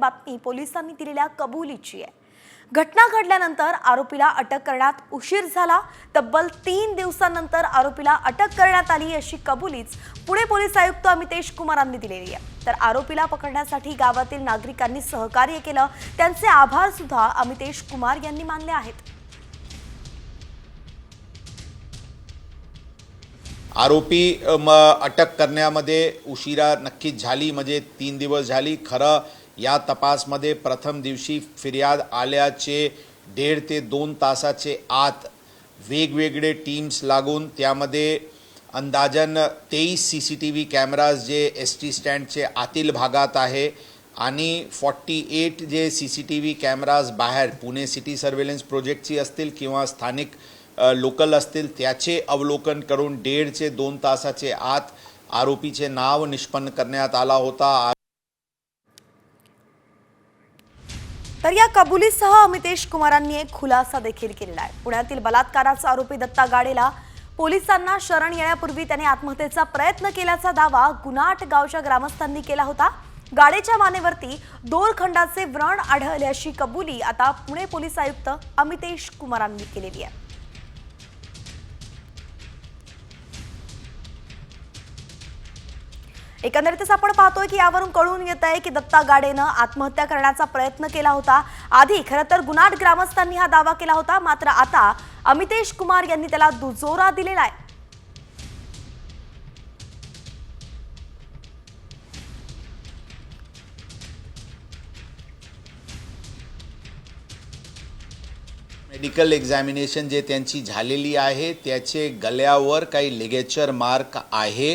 बातमी पोलिसांनी दिलेल्या कबुलीची आहे. घटना घडल्यानंतर आरोपीला अटक करण्यात उशीर झाला. तब्बल तीन दिवसांनंतर आरोपीला अटक करण्यात आली अशी कबुलीच पुणे पोलीस आयुक्त अमितेश कुमारांनी दिलेली आहे. तर आरोपीला पकडण्यासाठी गावातील नागरिकांनी सहकार्य केलं. त्यांचे आभार सुद्धा अमितेश कुमार यांनी मानले आहेत. आरोपी म अटक करण्यामध्ये उशिरा नक्कीच झाली. म्हणजे तीन दिवस झाली. खरं या तपासमध्ये प्रथम दिवशी फिर्याद आल्याचे दीड ते दोन तासाचे आत वेगवेगळे टीम्स लागून त्यामध्ये अंदाजन तेवीस C C T V cameras जे एस टी स्टँडचे आतील भागात आहे आणि फॉर्टी एट जे C C T V cameras बाहेर पुणे सिटी सर्वेलन्स प्रोजेक्टची असतील किंवा स्थानिक लोकल असतील त्याचे अवलोकन करून दीडचे दोन तासाचे आत आरोपीचे नाव निष्पन्न करण्यात आला होता. तर या कबुलीसह अमितेश कुमारांनी एक खुलासा देखील केलेला आहे. पुण्यातील बलात्काराचा आरोपी दत्ता गाडेला पोलिसांना शरण येण्यापूर्वी त्याने आत्महत्येचा प्रयत्न केल्याचा दावा गुनाट गावच्या ग्रामस्थांनी केला होता. गाडेच्या मानेवरती दोरखंडाचे व्रण आढळल्याची कबुली आता पुणे पोलीस आयुक्त अमितेश कुमारांनी केलेली आहे. एकंदरीतच आपण पाहतोय की यावरून कळून येत आहे की दत्ता गाडेनं आत्महत्या करण्याचा प्रयत्न केला होता. आधी खरं तर गुनाट ग्रामस्थांनी हा दावा केला होता मात्र आता अमितेश कुमार यांनी त्याला दुजोरा दिलेला आहे. मेडिकल एक्झामिनेशन जे त्यांची झालेली आहे त्याचे गल्यावर काही लिगेचर मार्क आहे.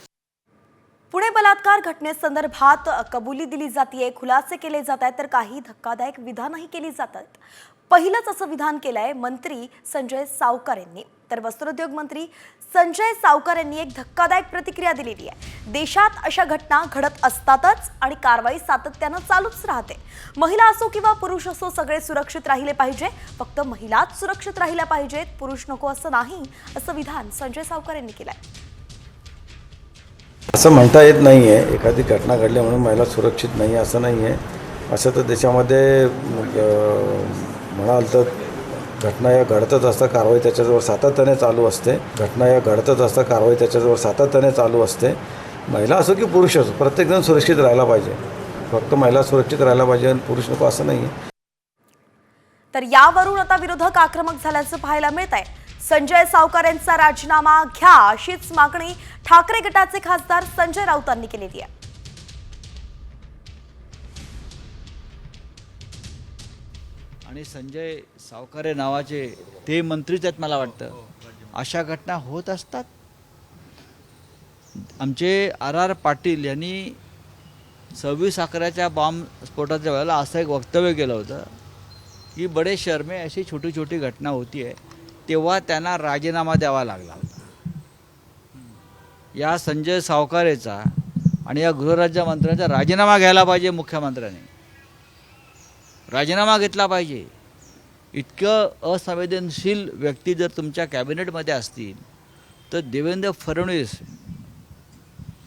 पुणे बलात्कार घटनेसंदर्भात कबुली दिली जाते खुलासे केले जात आहेत तर काही धक्कादायक विधानही केली जातात पहिलंच असं विधान केलं आहे मंत्री संजय सावकार यांनी. तर वस्त्रोद्योग मंत्री संजय सावकार यांनी एक धक्कादायक प्रतिक्रिया दिलेली आहे. देशात अशा घटना घडत असतातच आणि कारवाई सातत्यानं चालूच राहते. महिला असो किंवा पुरुष असो सगळे सुरक्षित राहिले पाहिजे. फक्त महिलाच सुरक्षित राहिल्या पाहिजेत. पुरुष नको असं नाही असं विधान संजय सावकार यांनी केलं आहे असं म्हणता येत नाही आहे एखादी घटना घडली म्हणून महिला सुरक्षित नाही आहे असं नाही आहे असं तर देशामध्ये म्हणाल तर घटना या घडतच असता कारवाई त्याच्याजवळ सातत्याने चालू असते. घटना या घडतच असता कारवाई त्याच्याजवळ सातत्याने चालू असते. महिला असो की पुरुष असो प्रत्येकजण सुरक्षित राहायला पाहिजे. फक्त महिला सुरक्षित राहायला पाहिजे आणि पुरुष नको असं नाही आहे तर यावरून आता विरोधक आक्रमक झाल्याचं पाहायला मिळत आहे संजय सावकार यांचा राजीनामा घ्या अशीच मागणी ठाकरे गटाचे खासदार संजय राऊतांनी केलेली आहे. आणि संजय सावकारे नावाचे ते मंत्रीच आहेत मला वाटतं. अशा घटना होत असतात. आमचे आर आर पाटील यांनी सव्वीस अकराच्या बॉम्ब स्फोटाच्या वेळेला असं एक वक्तव्य केलं होतं की बडे शर्मे अशी छोटी छोटी घटना होती आहे तेव्हा त्यांना राजीनामा द्यावा लागला होता. या संजय सावकारेचा आणि या गृहराज्यमंत्र्यांचा राजीनामा घ्यायला पाहिजे मुख्यमंत्र्यांनी. राजीनामा घेतला पाहिजे. इतकं असंवेदनशील व्यक्ती जर तुमच्या कॅबिनेटमध्ये असतील तर देवेंद्र फडणवीस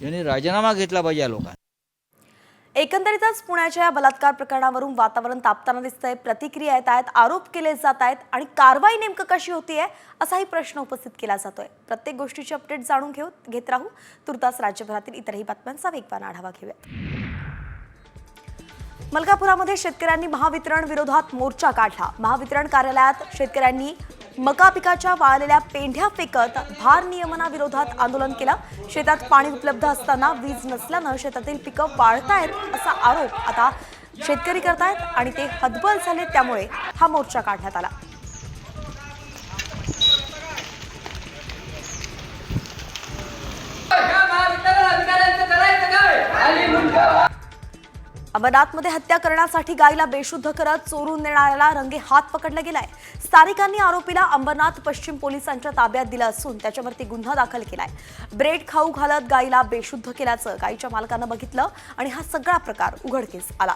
यांनी राजीनामा घेतला पाहिजे या लोकांनी. एकंदरीतच पुण्याच्या या बलात्कार प्रकरणावरून वातावरण तापताना दिसतंय प्रतिक्रिया येत आहेत आरोप केले जात आहेत आणि कारवाई नेमकं कशी होतीये असाही प्रश्न उपस्थित केला जातोय. प्रत्येक गोष्टीची अपडेट जाणून घेऊ घेत राहू. तुर्तास राज्यभरातील इतरही बातम्यांचा वेगवान आढावा घेऊया. मलकापुरामध्ये शेतकऱ्यांनी महावितरण विरोधात मोर्चा काढला. महावितरण कार्यालयात शेतकऱ्यांनी मका पिकाच्या वाळलेल्या पेंढ्या फेकत भार नियमनाविरोधात आंदोलन केलं. शेतात पाणी उपलब्ध असताना वीज नसल्यानं शेतातील पिकं वाळतायत असा आरोप आता शेतकरी करतायत आणि ते हतबल झाले त्यामुळे हा मोर्चा काढण्यात आला. अमरनाथमध्ये हत्या करण्यासाठी गायीला बेशुद्ध करत चोरून नेणाऱ्याला रंगे हात पकडला गेलाय. स्थानिकांनी आरोपीला अंबरनाथ पश्चिम पोलिसांच्या ताब्यात दिलं असून त्याच्यावरती गुन्हा दाखल केलाय. ब्रेड खाऊ घालत गायीला बेशुद्ध केल्याचं गायीच्या मालकानं बघितलं आणि हा सगळा प्रकार उघडकीस आला.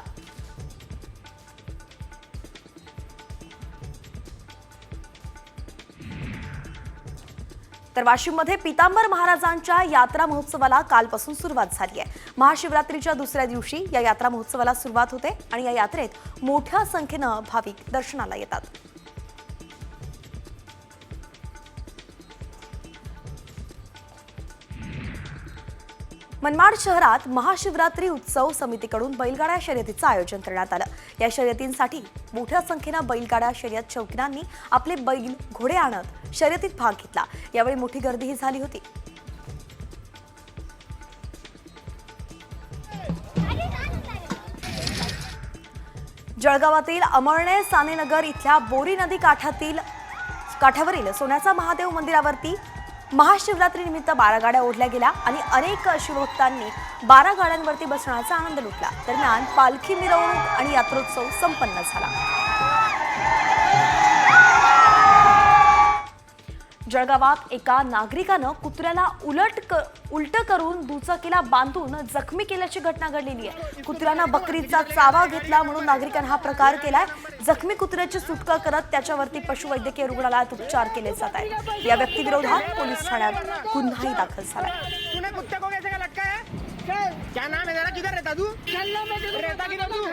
तर वाशिममध्ये पितांबर महाराजांच्या यात्रा महोत्सवाला कालपासून सुरुवात झाली आहे. महाशिवरात्रीच्या दुसऱ्या दिवशी या यात्रा महोत्सवाला सुरुवात होते आणि या यात्रेत मोठ्या संख्येनं भाविक दर्शनाला येतात. मनमाड शहरात महाशिवरात्री उत्सव समितीकडून बैलगाड्या शर्यतीचं आयोजन करण्यात आलं. या शर्यतींसाठी मोठ्या संख्येनं बैलगाड्या शर्यत शौकीनांनी आपले बैल घोडे आणत शर्यतीत भाग घेतला. यावेळी मोठी गर्दीही झाली होती. जळगावातील अमळणे सानेनगर इथल्या बोरी नदी काठातील काठावरील सोन्याचा महादेव मंदिरावरती महाशिवरात्रीनिमित्त बारा गाड्या ओढल्या गेल्या आणि अनेक शिवभक्तांनी बारा गाड्यांवरती बसण्याचा आनंद लुटला. दरम्यान पालखी मिरवणूक आणि यात्रोत्सव संपन्न झाला. जळगावात एका नागरिकानं कुत्र्याला उलट क उलट करून दुचाकीला बांधून जखमी केल्याची घटना घडलेली आहे. कुत्र्यानं बकरीचा चावा घेतला म्हणून नागरिकांनी हा प्रकार केलाय. जखमी कुत्र्याची सुटका करत त्याच्यावरती पशुवैद्यकीय रुग्णालयात उपचार केले जात आहेत. या व्यक्तीविरोधात पोलीस ठाण्यात गुन्हाही दाखल झालाय. है क्या नाम है तेरा किधर रहता तू? रहता किधर तू?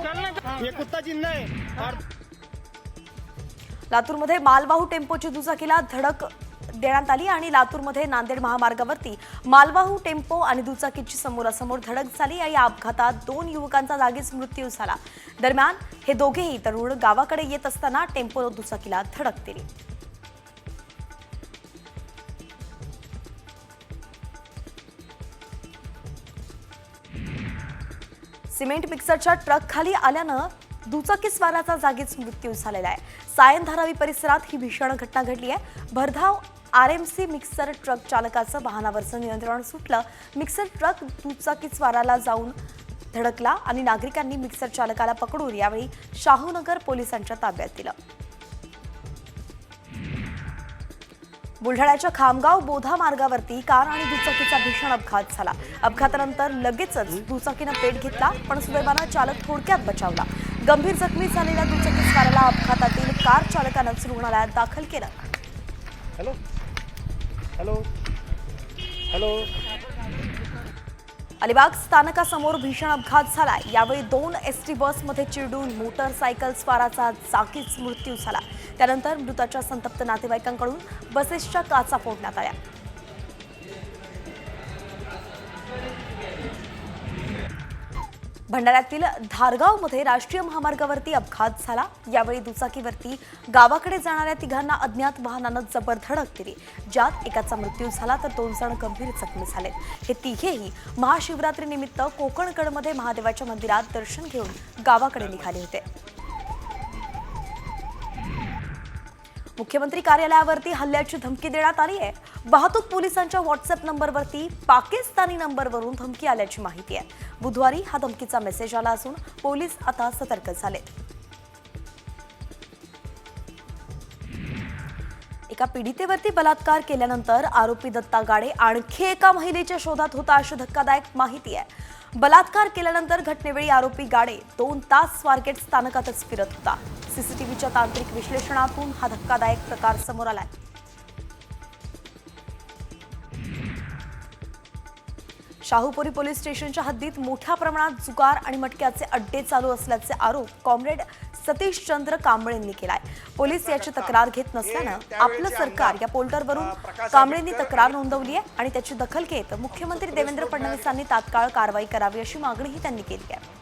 चलना ये कुत्ता जिंदा है। और लातूरमध्ये मालवाहू टेम्पोची दुचाकीला धडक देण्यात आली आणि लातूरमध्ये नांदेड महामार्गावरती मालवाहू टेम्पो आणि दुचाकीची समोरासमोर धडक झाली. या अपघातात दोन युवकांचा जागीच मृत्यू झाला. दरम्यान हे दोघेही तरुण गावाकडे येत असताना टेम्पो दुचाकीला धडक दिली. सिमेंट मिक्सरच्या ट्रक खाली आल्यानं दुचाकी स्वाराचा जागीच मृत्यू झालेला आहे. सायन धारावी परिसरात ही भीषण घटना घडली आहे. भरधाव R M C mixer truck चालकाचं वाहनावरचं नियंत्रण सुटलं. मिक्सर ट्रक दुचाकी स्वाराला जाऊन धडकला आणि नागरिकांनी मिक्सर चालकाला पकडून यावेळी शाहूनगर पोलिसांच्या ताब्यात दिलं. बुलढाण्याच्या खामगाव बोधा मार्गावरती कार आणि दुचाकीचा भीषण अपघात झाला. अपघातानंतर लगेचच दुचाकीनं पेट घेतला पण सुदैवानं चालक थोडक्यात बचावला. गंभीर जखमी झालेल्या दुचाकी स्वाराला अपघातातील कार चालकानंच रुग्णालयात दाखल केलं. हेलो? हेलो? हेलो? अलिबाग स्थानकासमोर भीषण अपघात झाला यावेळी दोन एस टी बसमध्ये चिरडून मोटरसायकल स्वाराचा जागीच मृत्यू झाला. त्यानंतर मृताच्या संतप्त नातेवाईकांकडून बसेसच्या काचा फोडण्यात आल्या. भंडाऱ्यातील धारगावमध्ये राष्ट्रीय महामार्गावरती अपघात झाला. यावेळी दुचाकीवरती गावाकडे जाणाऱ्या तिघांना अज्ञात वाहनानं जबर धडक दिली. ज्यात एकाचा मृत्यू झाला तर दोन जण गंभीर जखमी झालेत. हे तिघेही महाशिवरात्रीनिमित्त कोकणगडमध्ये महादेवाच्या मंदिरात दर्शन घेऊन गावाकडे निघाले होते. मुख्यमंत्री कार्यालयावरती हल्ल्याची धमकी देण्यात आली आहे. वाहतूक पोलिसांच्या व्हॉट्सअप नंबरवरती पाकिस्तानी नंबरवरून धमकी आल्याची माहिती आहे. बुधवारी हा धमकीचा मेसेज आला असून पोलीस आता सतर्क झालेत एका पीडितेवरती बलात्कार केल्यानंतर आरोपी दत्ता गाडे आणखी एका महिलेच्या शोधात होता अशी धक्कादायक माहिती आहे. बलात्कार केल्यानंतर घटनेवेळी आरोपी गाडे दोन तास स्वारगेट स्थानकातच फिरत होता. सीसीटीव्हीच्या तांत्रिक विश्लेषणातून हा धक्कादायक प्रकार समोर आलाय. शाहूपुरी पोलीस स्टेशनच्या हद्दीत मोठ्या प्रमाणात जुगार आणि मटक्याचे अड्डे चालू असल्याचे आरोप कॉम्रेड सतीश चंद्र कांबळेंनी केलाय. पोलीस याची तक्रार घेत नसल्यानं आपलं सरकार या पोर्टलवरून कांबळेंनी तक्रार नोंदवली आहे आणि त्याची दखल घेत मुख्यमंत्री देवेंद्र फडणवीसांनी तात्काळ कारवाई करावी अशी मागणीही त्यांनी केली आहे.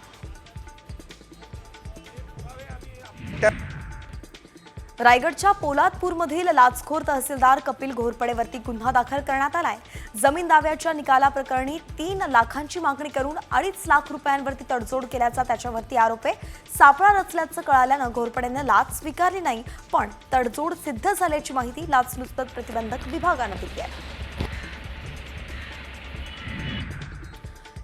रायगडच्या पोलादपूरमधील लाचखोर तहसीलदार कपिल घोरपडेवरती गुन्हा दाखल करण्यात आलाय. जमीन दाव्याच्या निकालाप्रकरणी तीन लाखांची मागणी करून अडीच लाख रुपयांवरती तडजोड केल्याचा त्याच्यावरती आरोप आहे. सापळा रचल्याचं कळाल्यानं घोरपडेनं लाच स्वीकारली नाही पण तडजोड सिद्ध झाल्याची माहिती लाचलुचपत प्रतिबंधक विभागानं दिली आहे.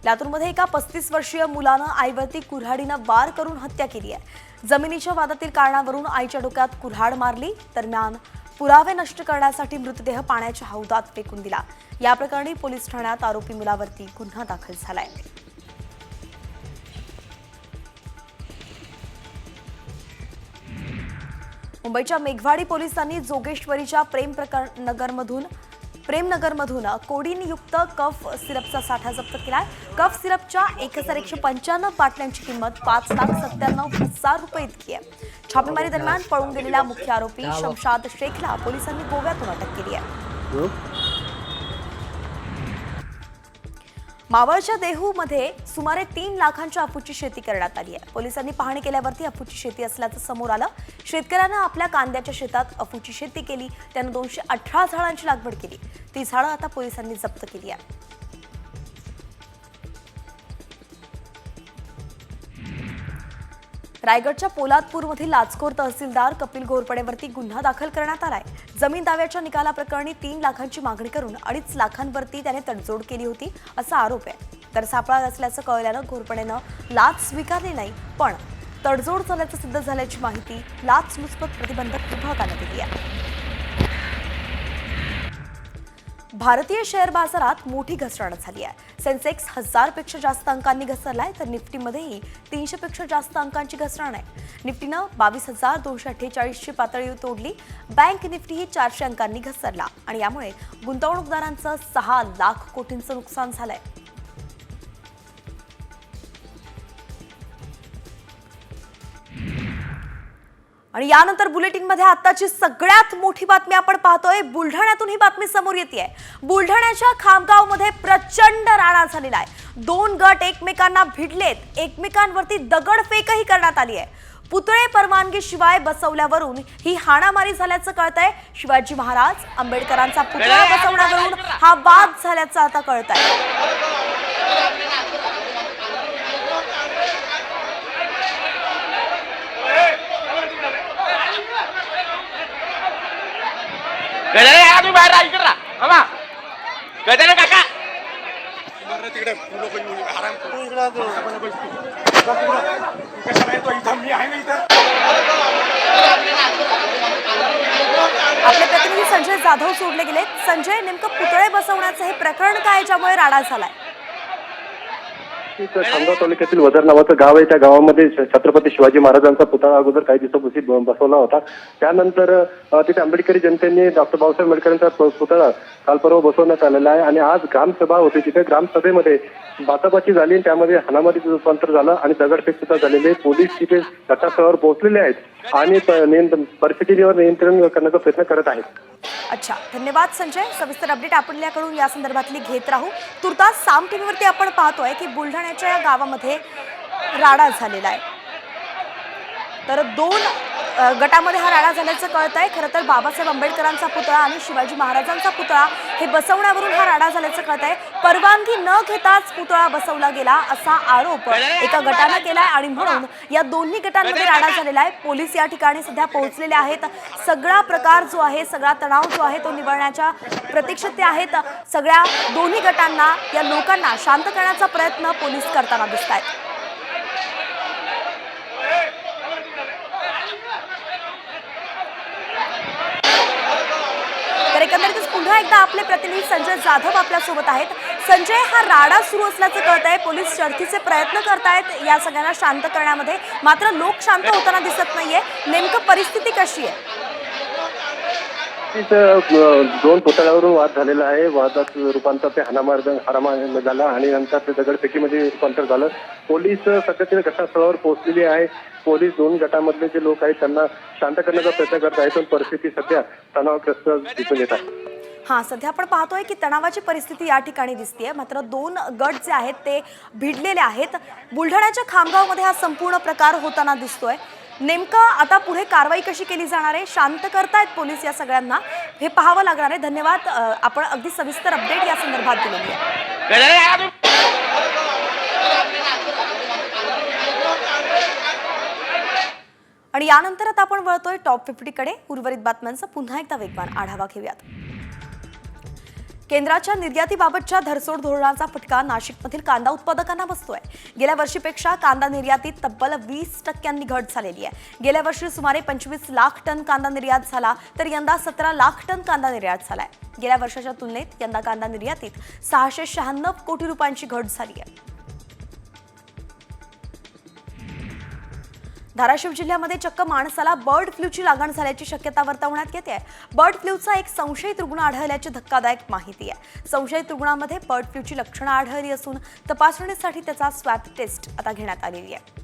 लातूरमध्ये एका पस्तीस वर्षीय मुलानं आईवरती कुऱ्हाडीनं वार करून हत्या केली आहे. जमिनीच्या वादातील कारणावरून आईच्या डोक्यात कुऱ्हाड मारली दरम्यान पुरावे नष्ट करण्यासाठी मृतदेह पाण्याच्या हौदात फेकून दिला. या प्रकरणी पोलीस ठाण्यात आरोपी मुलावरती गुन्हा दाखल झालाय. मुंबईच्या मेघवाडी पोलिसांनी जोगेश्वरीच्या प्रेम प्रकर नगरमधून प्रेमनगरमधून कोडीनयुक्त कफ सिरपचा साठा जप्त केलाय. कफ सिरपच्या एक हजार एकशे पंच्याण्णव बाटल्यांची किंमत पाच लाख सत्त्याण्णव हजार रुपये इतकी आहे. छापेमारी दरम्यान पळून गेलेला मुख्य आरोपी शमशाद शेखला पोलिसांनी गोव्यातून अटक केली आहे. मावळच्या देहूमध्ये सुमारे तीन लाखांच्या अफूची शेती करण्यात आली आहे. पोलिसांनी पाहणी केल्यावरती अफूची शेती असल्याचं समोर आलं. शेतकऱ्यानं आपल्या कांद्याच्या शेतात अफूची शेती केली. त्यानं दोनशे अठरा झाडांची लागवड केली. ती झाडं आता पोलिसांनी जप्त केली आहे रायगडच्या पोलादपूरमधील लाचखोर तहसीलदार कपिल घोरपडेवरती गुन्हा दाखल करण्यात आलाय. जमीन दाव्याच्या निकालाप्रकरणी तीन लाखांची मागणी करून अडीच लाखांवरती त्याने तडजोड केली होती असा आरोप आहे. तर सापळा असल्याचं कळल्यानं घोरपडेनं लाच स्वीकारली नाही पण तडजोड झाल्याचं सिद्ध झाल्याची माहिती लाचलुचपत प्रतिबंधक विभागानं दिली आहे. भारतीय शेअर बाजारात मोठी घसरण झाली आहे. सेन्सेक्स हजारपेक्षा जास्त अंकांनी घसरलाय तर निफ्टीमध्येही तीनशेपेक्षा जास्त अंकांची घसरण आहे. निफ्टीनं बावीस हजार दोनशे अठ्ठेचाळीसची पातळी तोडली. बँक निफ्टीही चारशे अंकांनी घसरला. आणि यामुळे गुंतवणूकदारांचं सहा लाख कोटींचं नुकसान झालंय. आणि यानंतर बुलेटिनमध्ये आताची सगळ्यात मोठी बातमी आपण पाहतोय. बुलढाण्यातून ही बातमी समोर येते बुलढाण्याच्या खामगावमध्ये प्रचंड राडा झालेला आहे. दोन गट एकमेकांना भिडलेत. एकमेकांवरती दगडफेकही करण्यात आली आहे. पुतळे परवानगी शिवाय बसवल्यावरून ही हाणामारी झाल्याचं कळतंय. शिवाजी महाराज आंबेडकरांचा पुतळा बसवण्यावरून हा वाद झाल्याचं आता कळत आहे गजानन काका तुम्ही बाहेर राहा इकडे राहा. बाबा गजानन काका. तिकडे आराम करू इथं मी आहे ना इथं आपले प्रतिनिधी संजय जाधव सोडले गेले संजय नेमकं पुतळे बसवण्याचं हे प्रकरण काय ज्यामुळे राडा झालाय? खामगाव तालुक्यातील वदर नावाचं गाव आहे. त्या गावामध्ये छत्रपती शिवाजी महाराजांचा पुतळा अगोदर काही दिवसापूर्वी बसवला होता. त्यानंतर तिथे आंबेडकरी जनतेने डॉक्टर बाबासाहेब आंबेडकरांचा पुतळा काल परवा बसवण्यात आलेला आहे. आणि आज ग्रामसभा होती. तिथे ग्रामसभेमध्ये बाचाबाची झाली आणि त्यामध्ये हाणामारी रूपांतर झालं आणि दगडफेक सुद्धा झालेले पोलीस तिथे घटनास्थळावर पोहोचलेले आहेत आणि नियंत्रण परिस्थितीवर नियंत्रण करण्याचा प्रयत्न करत आहेत. अच्छा धन्यवाद संजय. सविस्तर अपडेट आपल्याकडून या संदर्भातली घेत राहू. तुर्तास साम टीव्हीवरती आपण पाहतोय की बुलढाणा या गावामध्ये राडा झालेला आहे. तर दोन गटामध्ये हा राडा झाल्याचं कळत आहे खरं तर बाबासाहेब आंबेडकरांचा पुतळा आणि शिवाजी महाराजांचा पुतळा हे बसवण्यावरून हा राडा झाल्याचं कळत आहे परवानगी न घेताच पुतळा बसवला गेला असा आरोप एका गटानं केलाय आणि म्हणून या दोन्ही गटांमध्ये राडा झालेला आहे. पोलीस या ठिकाणी सध्या पोहोचलेले आहेत. सगळा प्रकार जो आहे सगळा तणाव जो आहे तो निवळण्याच्या प्रतीक्षेत ते आहेत. सगळ्या दोन्ही गटांना या लोकांना शांत करण्याचा प्रयत्न पोलीस करताना दिसत आहेत तर एकंदरीतच पुन्हा एकदा आपले प्रतिनिधी संजय जाधव आपल्यासोबत आहेत. संजय हा राडा सुरू असल्याचं कळत आहे पोलीस शर्थीचे प्रयत्न करतायत या सगळ्यांना शांत करण्यामध्ये. मात्र लोक शांत होताना दिसत नाहीये. नेमकं परिस्थिती कशी आहे? दोन पुतळ्यावरून वाद झालेला आहे. वादात रूपांतर ते हाणामार हाणामार झाला आणि नंतर ते दगडफेकीमध्ये रूपांतर झालं. पोलीस सध्या घटनास्थळावर पोहोचलेली आहे. पोलीस दोन गटामधले जे लोक आहेत त्यांना शांत करण्याचा प्रयत्न करत आहेत. पण परिस्थिती सध्या तणावग्रस्त दिसून येत आहे. हा सध्या आपण पाहतोय की तणावाची परिस्थिती या ठिकाणी दिसतेय. मात्र दोन गट जे आहेत ते भिडलेले आहेत. बुलढाण्याच्या खामगावमध्ये हा संपूर्ण प्रकार होताना दिसतोय. नेमकं आता पुढे कारवाई कशी केली जाणार आहे? शांत करतायत पोलीस या सगळ्यांना. हे पाहावं लागणार आहे. धन्यवाद. आपण अगदी सविस्तर अपडेट या संदर्भात दिलेली आहे. आणि यानंतर आता आपण वळतोय टॉप फिफ्टीकडे उर्वरित बातम्यांचा पुन्हा एकदा वेगवान आढावा घेऊयात. केंद्राच्या निर्यातीबाबतच्या धरसोड धोरणाचा फटका नाशिकमधील कांदा उत्पादकांना बसतोय. गेल्या वर्षीपेक्षा कांदा निर्यातीत तब्बल वीस टक्क्यांनी घट झालेली आहे. गेल्या वर्षी सुमारे पंचवीस लाख टन कांदा निर्यात झाला तर यंदा सतरा लाख टन कांदा निर्यात झालाय. गेल्या वर्षाच्या तुलनेत यंदा कांदा निर्यातीत सहाशे शहाण्णव कोटी रुपयांची घट झाली आहे. धाराशिव जिल्ह्यामध्ये चक्क माणसाला बर्ड फ्लूची लागण झाल्याची शक्यता वर्तवण्यात येते. आहे बर्ड फ्लूचा एक संशयित रुग्ण आढळल्याची धक्कादायक माहिती आहे. संशयित रुग्णामध्ये बर्ड फ्लूची लक्षणं आढळली असून तपासणीसाठी त्याचा स्वॅब टेस्ट आता घेण्यात आलेली आहे.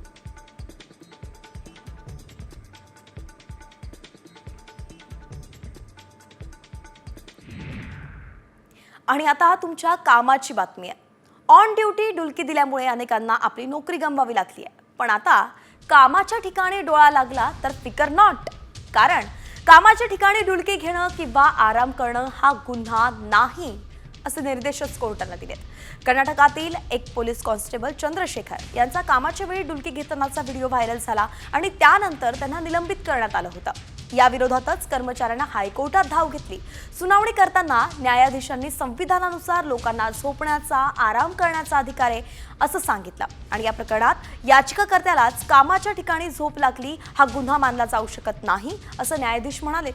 आणि आता तुमच्या कामाची बातमी आहे. ऑन ड्युटी डुलकी दिल्यामुळे अनेकांना आपली नोकरी गमवावी लागली आहे. पण आता कामाच्या ठिकाणी डोळा लागला तर फिकर नॉट कारण कामाच्या ठिकाणी डुलकी घेणं किंवा आराम करणं हा गुन्हा नाही असे निर्देशच कोर्टानं दिलेत. कर्नाटकातील एक पोलीस कॉन्स्टेबल चंद्रशेखर यांचा कामाच्या वेळी डुलकी घेतानाचा व्हिडिओ व्हायरल झाला आणि त्यानंतर त्यांना निलंबित करण्यात आलं होतं. याविरोधातच कर्मचाऱ्यांना हायकोर्टात धाव घेतली. सुनावणी करताना न्यायाधीशांनी संविधानानुसार लोकांना झोपण्याचा आराम करण्याचा अधिकार आहे असं सांगितलं. आणि या प्रकरणात याचिकाकर्त्यालाच कामाच्या ठिकाणी झोप लागली हा गुन्हा मानला जाऊ शकत नाही असं न्यायाधीश म्हणाले.